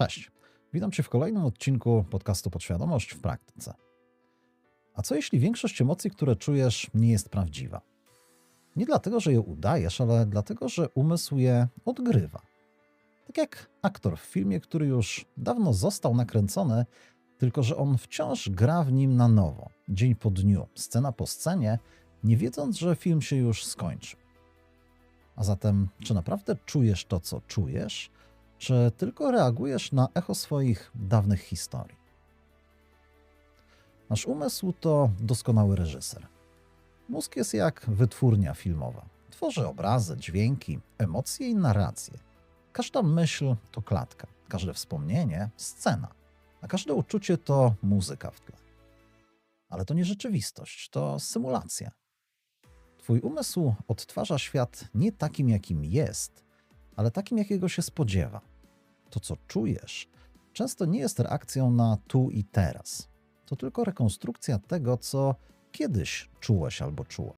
Cześć. Witam Cię w kolejnym odcinku podcastu Podświadomość w praktyce. A co jeśli większość emocji, które czujesz, nie jest prawdziwa? Nie dlatego, że je udajesz, ale dlatego, że umysł je odgrywa. Tak jak aktor w filmie, który już dawno został nakręcony, tylko że on wciąż gra w nim na nowo, dzień po dniu, scena po scenie, nie wiedząc, że film się już skończy. A zatem, czy naprawdę czujesz to, co czujesz, czy tylko reagujesz na echo swoich dawnych historii? Nasz umysł to doskonały reżyser. Mózg jest jak wytwórnia filmowa. Tworzy obrazy, dźwięki, emocje i narracje. Każda myśl to klatka, każde wspomnienie scena, a każde uczucie to muzyka w tle. Ale to nie rzeczywistość, to symulacja. Twój umysł odtwarza świat nie takim, jakim jest, ale takim, jakiego się spodziewa. To, co czujesz, często nie jest reakcją na tu i teraz. To tylko rekonstrukcja tego, co kiedyś czułeś albo czuła.